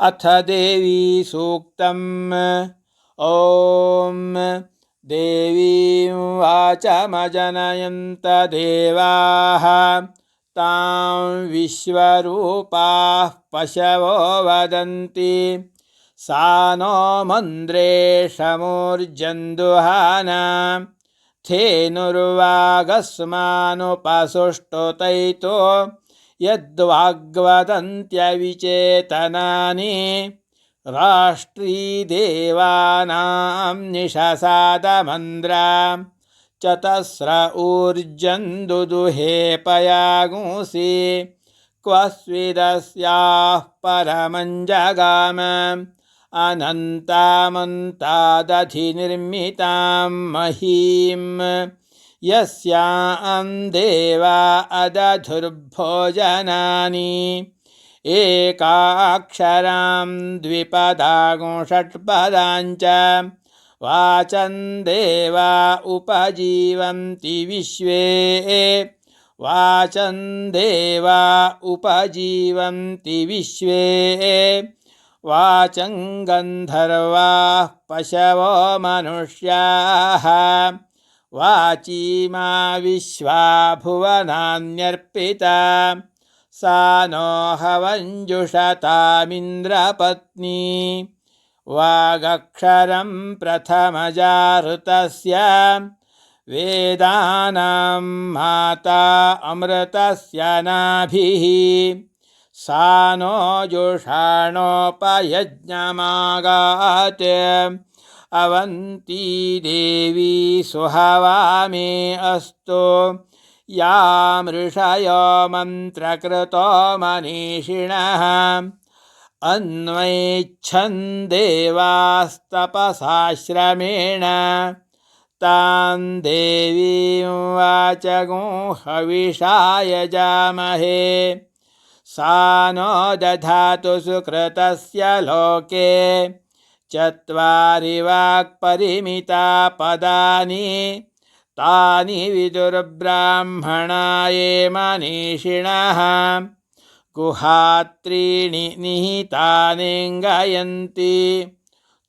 अथ देवी सूक्तम्। ॐ देवीं वाचमजनयन्त देवाः। तां विश्वरूपाः पशवो वदन्ति। सा नो मन्द्रेशमूर्जन्दुहाना थेनुर्वागस्मानुपसुष्टुतैतो यद्वाग्वदन्त्यविचेतनानि राष्ट्रीदेवानां निशसादमन्द्रा चतस्र ऊर्जन्दुदुहे पयागुंसि क्व स्विदस्याः परमञ्जगाम अनन्तामन्तादधिनिर्मितां महीम् यस्यां देवा अदधुर्भोजनानि। एकाक्षरां द्विपदागुषट्पदाञ्च वाचं देवा उपजीवन्ति विश्वे। वाचं देवा उपजीवन्ति विश्वे। वाचं गन्धर्वाः पशवो मनुष्याः। वाचीमा विश्वा भुवनान्यर्पिता। सा नो हवञ्जुषतामिन्द्रपत्नी। वागक्षरं प्रथमजाऋतस्य वेदानां माता अमृतस्य नाभिः। सा नो जुषाणोपयज्ञमागात्। अवन्ती देवी सुहवा मे अस्तु। या मृषयो मन्त्रकृतो मनीषिणः। अन्वैच्छन् देवास्तपसाश्रमेण। तां देवीं वाचगुं हविषाय जामहे। सा नो दधातु सुकृतस्य लोके चत्वारि वाक्परिमिता पदानि तानि विदुर्ब्राह्मणाये मनीषिणः। गुहात्रीणि निहितानिङ्गयन्ति।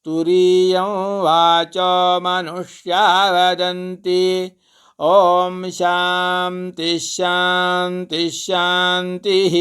तुरीयं वाचो मनुष्या वदन्ति ॐ शान्तिः शान्तिः